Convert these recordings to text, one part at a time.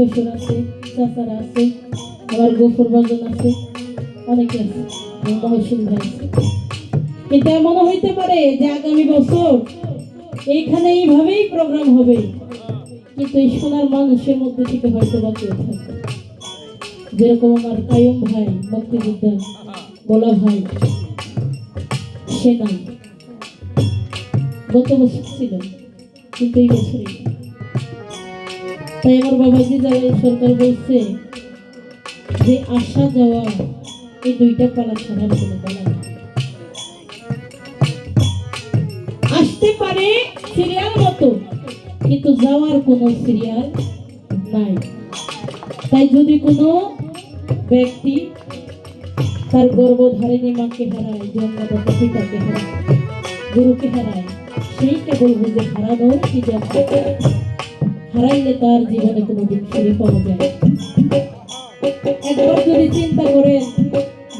শ্বশুর আছে, চাচারা আছে, আবার গোফর বাজন আছে, অনেকে আছে, আমার মহসিন ভাই আছে হইতে পারে যে আগামী বছর এইখানে এইভাবেই প্রোগ্রাম হবে, কিন্তু এই সোনার মানুষের মধ্যে থেকে হয়তো বা কেউ যেরকম আমার কায়ম ভাই, মুক্তিযোদ্ধা, বলা ভাই, সে গত বছর ছিল, কিন্তু এই বছরই। তাই আমার বাবাজি যারা সরকার বলছে যে আসা যাওয়া এই দুইটা পালা ছাড়ার কোনো পালা আসতে পারে সিরিয়াল মতো, কিন্তু যাওয়ার কোনো সিরিয়াল নাই। তাই যদি কোনো ব্যক্তি তার গর্ভধারিণী মাকে হারায় জন্মদাতা পিতাকে হারায়, গুরুকে হারায়, সেই কেবল বুঝে হারানোর কি যাত্রা হারাইলে তার জীবনে কোনো দিন ফিরে পাওয়া যায় একবার যদি চিন্তা করেন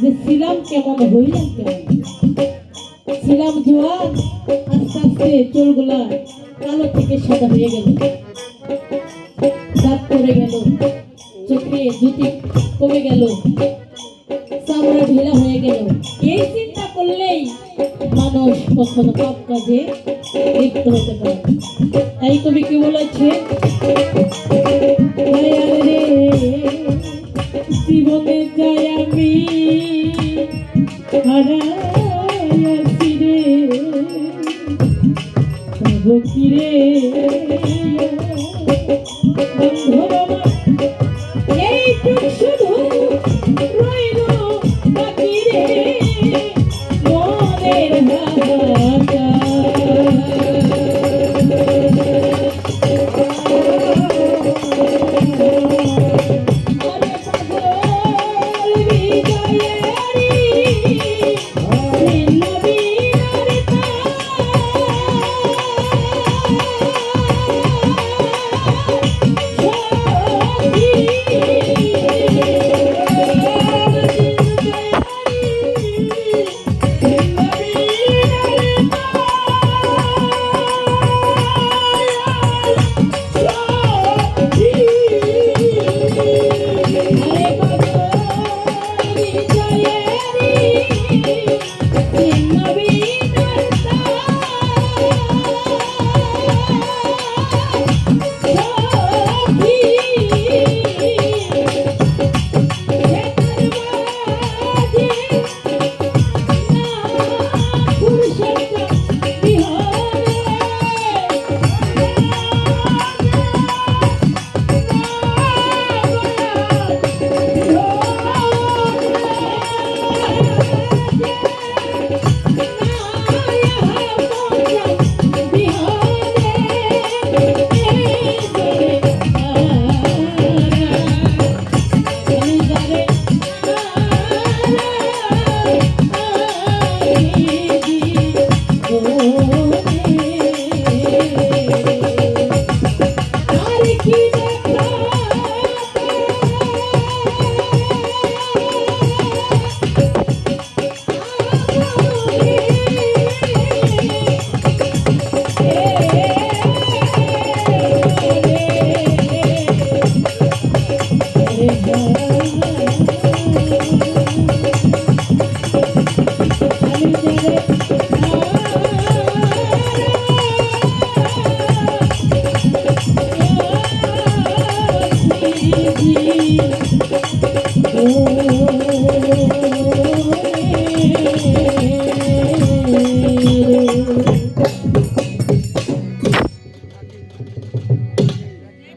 যে ছিলাম কেমন, হইলাম কেমন? ছিলাম জোয়ান, আস্তে আস্তে চুলগুলা কালো থেকে সাদা হয়ে গেল। দাঁত পড়ে গেল, চোখে জুতি কমে গেল, চামড়া ঢিলা হয়ে গেল। এই চিন্তা করলেই মানুষ কখনো পাপ কাজে লিপ্ত হতে পারে তাই তুমি কি বলেছে? জীবনে যাই আমি। রে?